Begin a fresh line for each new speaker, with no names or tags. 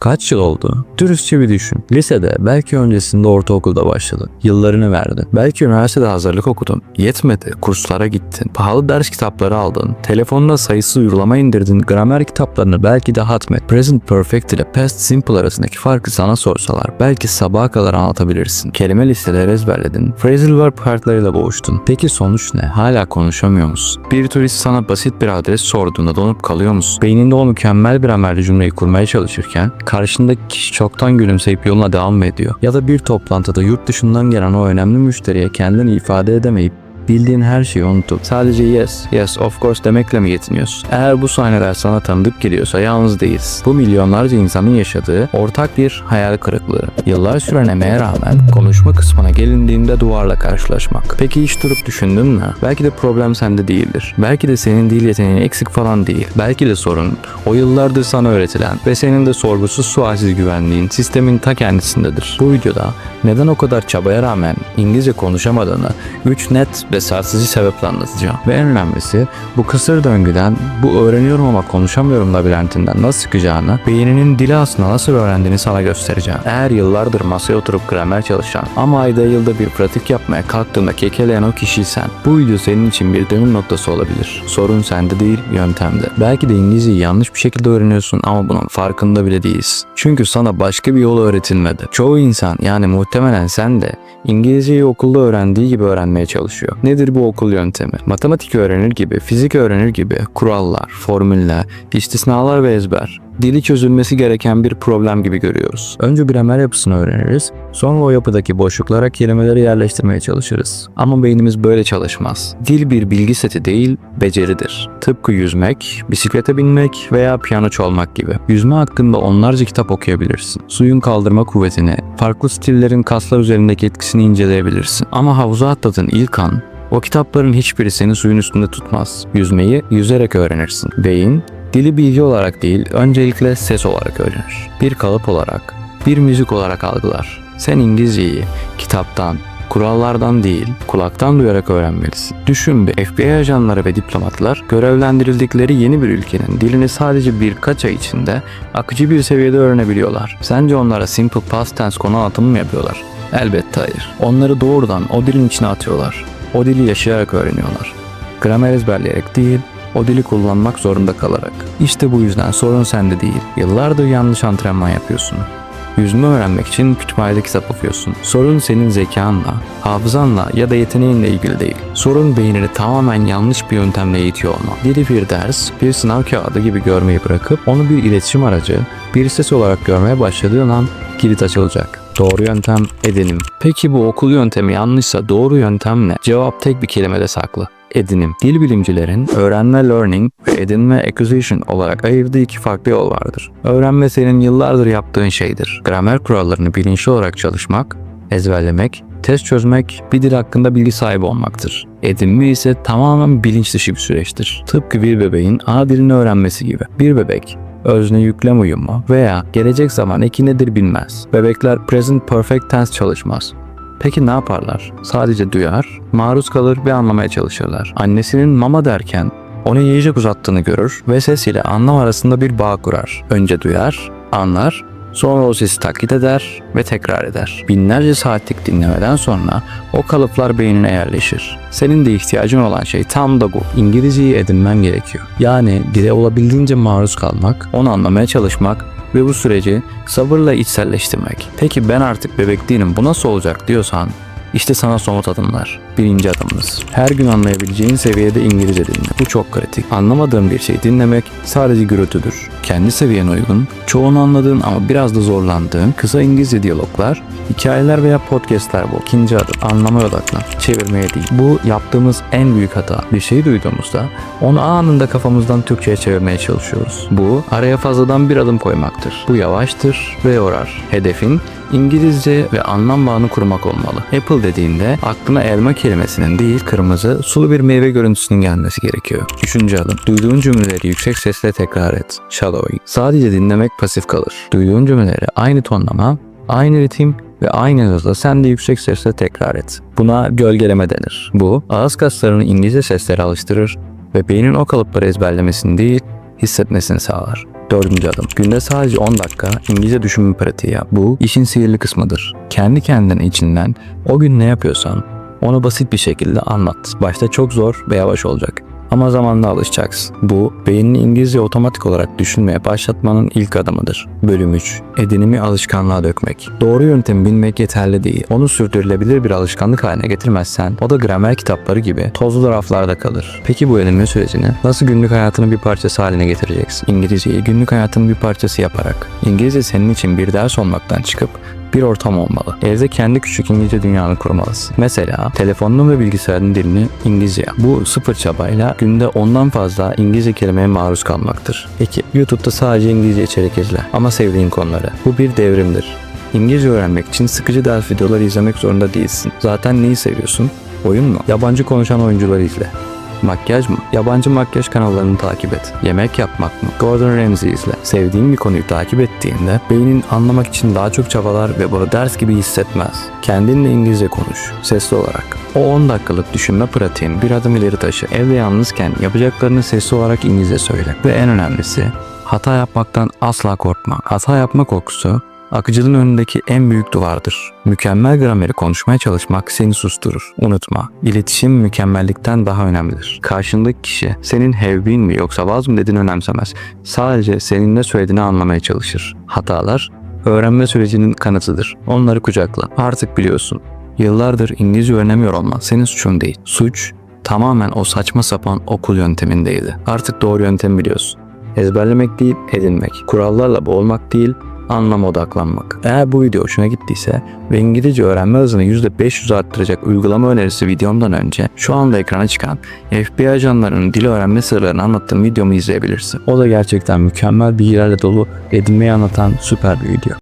Kaç yıl oldu? Dürüstçe bir düşün. Lisede, belki öncesinde ortaokulda başladın. Yıllarını verdin. Belki üniversitede hazırlık okudun. Yetmedi. Kurslara gittin. Pahalı ders kitapları aldın. Telefonuna sayısız uygulama indirdin. Gramer kitaplarını belki de hatmet. Present Perfect ile Past Simple arasındaki farkı sana sorsalar belki sabaha kadar anlatabilirsin. Kelime listeleri ezberledin. Phrasal verb kartlarıyla boğuştun. Peki sonuç ne? Hala konuşamıyor musun? Bir turist sana basit bir adres sorduğunda donup kalıyor musun? Beyninde o mükemmel bir amelli cümleyi kurmaya çalışırken karşındaki kişi çoktan gülümseyip yoluna devam ediyor? Ya da bir toplantıda yurt dışından gelen o önemli müşteriye kendini ifade edemeyip bildiğin her şeyi unutup sadece yes, yes, of course demekle mi yetiniyorsun? Eğer bu sahneler sana tanıdık geliyorsa yalnız değiliz. Bu milyonlarca insanın yaşadığı ortak bir hayal kırıklığı. Yıllar süren emeğe rağmen konuşma kısmına gelindiğinde duvarla karşılaşmak. Peki hiç durup düşündün mü? Belki de problem sende değildir. Belki de senin dil yeteneğin eksik falan değil. Belki de sorun o yıllardır sana öğretilen ve senin de sorgusuz sualsiz güvenliğin sistemin ta kendisindedir. Bu videoda neden o kadar çabaya rağmen İngilizce konuşamadığını 3 net ve sarsıcı sebeple anlatacağım. Ve en önemlisi bu kısır döngüden, bu öğreniyorum ama konuşamıyorum labirentinden nasıl çıkacağını, beyninin dili aslında nasıl öğrendiğini sana göstereceğim. Eğer yıllardır masaya oturup gramer çalışan ama ayda yılda bir pratik yapmaya kalktığında kekeleyen o kişiysen, bu video senin için bir dönüm noktası olabilir. Sorun sende değil, yöntemde. Belki de İngilizceyi yanlış bir şekilde öğreniyorsun ama bunun farkında bile değilsin. Çünkü sana başka bir yol öğretilmedi. Çoğu insan yani muhtemelen sen de İngilizceyi okulda öğrendiği gibi öğrenmeye çalışıyor. Nedir bu okul yöntemi? Matematik öğrenir gibi, fizik öğrenir gibi kurallar, formüller, istisnalar ve ezber. Dili çözülmesi gereken bir problem gibi görüyoruz. Önce gramer yapısını öğreniriz, sonra o yapıdaki boşluklara kelimeleri yerleştirmeye çalışırız. Ama beynimiz böyle çalışmaz. Dil bir bilgi seti değil, beceridir. Tıpkı yüzmek, bisiklete binmek veya piyano çalmak gibi. Yüzme hakkında onlarca kitap okuyabilirsin. Suyun kaldırma kuvvetini, farklı stillerin kaslar üzerindeki etkisini inceleyebilirsin. Ama havuza atladığın ilk an o kitapların hiçbiri seni suyun üstünde tutmaz. Yüzmeyi yüzerek öğrenirsin. Beyin, dili bilgi olarak değil, öncelikle ses olarak öğrenir. Bir kalıp olarak, bir müzik olarak algılar. Sen İngilizceyi kitaptan, kurallardan değil, kulaktan duyarak öğrenmelisin. Düşün bir FBI ajanları ve diplomatlar görevlendirildikleri yeni bir ülkenin dilini sadece birkaç ay içinde akıcı bir seviyede öğrenebiliyorlar. Sence onlara simple past tense konu anlatımı mı yapıyorlar? Elbette hayır. Onları doğrudan o dilin içine atıyorlar. O dili yaşayarak öğreniyorlar. Gramer ezberleyerek değil, o dili kullanmak zorunda kalarak. İşte bu yüzden sorun sende değil. Yıllardır yanlış antrenman yapıyorsun. Yüzme öğrenmek için kütüphanede kitap okuyorsun. Sorun senin zekanla, hafızanla ya da yeteneğinle ilgili değil. Sorun beynini tamamen yanlış bir yöntemle eğitiyor olman. Dili bir ders, bir sınav kağıdı gibi görmeyi bırakıp onu bir iletişim aracı, bir ses olarak görmeye başladığın an kilit açılacak. Doğru yöntem edinim. Peki bu okul yöntemi yanlışsa doğru yöntem ne? Cevap tek bir kelimede saklı. Edinim. Dil bilimcilerin öğrenme learning ve edinme acquisition olarak ayırdığı iki farklı yol vardır. Öğrenme senin yıllardır yaptığın şeydir. Gramer kurallarını bilinçli olarak çalışmak, ezberlemek, test çözmek, bir dil hakkında bilgi sahibi olmaktır. Edinme ise tamamen bilinç dışı bir süreçtir. Tıpkı bir bebeğin ana dilini öğrenmesi gibi. Bir bebek özne yüklem uyumu veya gelecek zaman eki nedir bilmez. Bebekler present perfect tense çalışmaz. Peki ne yaparlar? Sadece duyar, maruz kalır ve anlamaya çalışırlar. Annesinin mama derken ona yiyecek uzattığını görür ve ses ile anlam arasında bir bağ kurar. Önce duyar, anlar, sonra o sesi taklit eder ve tekrar eder. Binlerce saatlik dinlemeden sonra o kalıplar beynine yerleşir. Senin de ihtiyacın olan şey tam da bu. İngilizceyi edinmen gerekiyor. Yani dile olabildiğince maruz kalmak, onu anlamaya çalışmak ve bu süreci sabırla içselleştirmek. Peki ben artık bebek değilim bu nasıl olacak diyorsan işte sana somut adımlar. Birinci adımımız. Her gün anlayabileceğin seviyede İngilizce dinle. Bu çok kritik. Anlamadığın bir şey dinlemek sadece gürültüdür. Kendi seviyene uygun, çoğunu anladığın ama biraz da zorlandığın kısa İngilizce diyaloglar, hikayeler veya podcastler bu. İkinci adım. Anlamaya odaklan. Çevirmeye değil. Bu yaptığımız en büyük hata. Bir şey duyduğumuzda onu anında kafamızdan Türkçe'ye çevirmeye çalışıyoruz. Bu araya fazladan bir adım koymaktır. Bu yavaştır ve yorar. Hedefin İngilizce ve anlam bağını kurmak olmalı. Apple dediğinde aklına elma kelimesinin değil kırmızı sulu bir meyve görüntüsünün gelmesi gerekiyor. Üçüncü adım. Duyduğun cümleleri yüksek sesle tekrar et. Shallowing. Sadece dinlemek pasif kalır. Duyduğun cümleleri aynı tonlama, aynı ritim ve aynı hızla sen de yüksek sesle tekrar et. Buna gölgeleme denir. Bu ağız kaslarını İngilizce seslere alıştırır ve beynin o kalıpları ezberlemesini değil, hissetmesini sağlar. Dördüncü adım. Günde sadece 10 dakika İngilizce düşünme pratiği yap. Bu işin sihirli kısmıdır. Kendi kendine içinden o gün ne yapıyorsan onu basit bir şekilde anlat. Başta çok zor ve yavaş olacak. Ama zamanla alışacaksın. Bu, beynini İngilizce otomatik olarak düşünmeye başlatmanın ilk adımıdır. Bölüm 3. Edinimi alışkanlığa dökmek. Doğru yöntemi bilmek yeterli değil. Onu sürdürülebilir bir alışkanlık haline getirmezsen, o da gramer kitapları gibi tozlu raflarda kalır. Peki bu edinme sürecini nasıl günlük hayatının bir parçası haline getireceksin? İngilizceyi günlük hayatının bir parçası yaparak. İngilizce senin için bir ders olmaktan çıkıp bir ortam olmalı. Evde kendi küçük İngilizce dünyanı kurmalısın. Mesela telefonun ve bilgisayarın dilini İngilizce yap. Bu sıfır çabayla günde ondan fazla İngilizce kelimeye maruz kalmaktır. 2. YouTube'da sadece İngilizce içerik izle ama sevdiğin konuları. Bu bir devrimdir. İngilizce öğrenmek için sıkıcı ders videoları izlemek zorunda değilsin. Zaten neyi seviyorsun? Oyun mu? Yabancı konuşan oyuncuları izle. Makyaj mı? Yabancı makyaj kanallarını takip et. Yemek yapmak mı? Gordon Ramsay izle. Sevdiğin bir konuyu takip ettiğinde beynin anlamak için daha çok çabalar ve bunu ders gibi hissetmez. Kendinle İngilizce konuş. Sesli olarak. O 10 dakikalık düşünme pratiğini bir adım ileri taşı. Evde yalnızken yapacaklarını sesli olarak İngilizce söyle. Ve en önemlisi hata yapmaktan asla korkma. Hata yapma korkusu akıcılığın önündeki en büyük duvardır. Mükemmel grameri konuşmaya çalışmak seni susturur. Unutma, iletişim mükemmellikten daha önemlidir. Karşındaki kişi senin hevbin mi yoksa vaz mı dediğini önemsemez. Sadece senin ne söylediğini anlamaya çalışır. Hatalar öğrenme sürecinin kanıtıdır. Onları kucakla. Artık biliyorsun. Yıllardır İngilizce öğrenemiyor olman senin suçun değil. Suç tamamen o saçma sapan okul yöntemindeydi. Artık doğru yöntemi biliyorsun. Ezberlemek değil, edinmek. Kurallarla boğulmak değil, anlama odaklanmak. Eğer bu video hoşuna gittiyse ve İngilizce öğrenme hızını %500 arttıracak uygulama önerisi videomdan önce şu anda ekrana çıkan FBI ajanlarının dil öğrenme sırlarını anlattığım videomu izleyebilirsin. O da gerçekten mükemmel bilgilerle dolu edinmeyi anlatan süper bir video.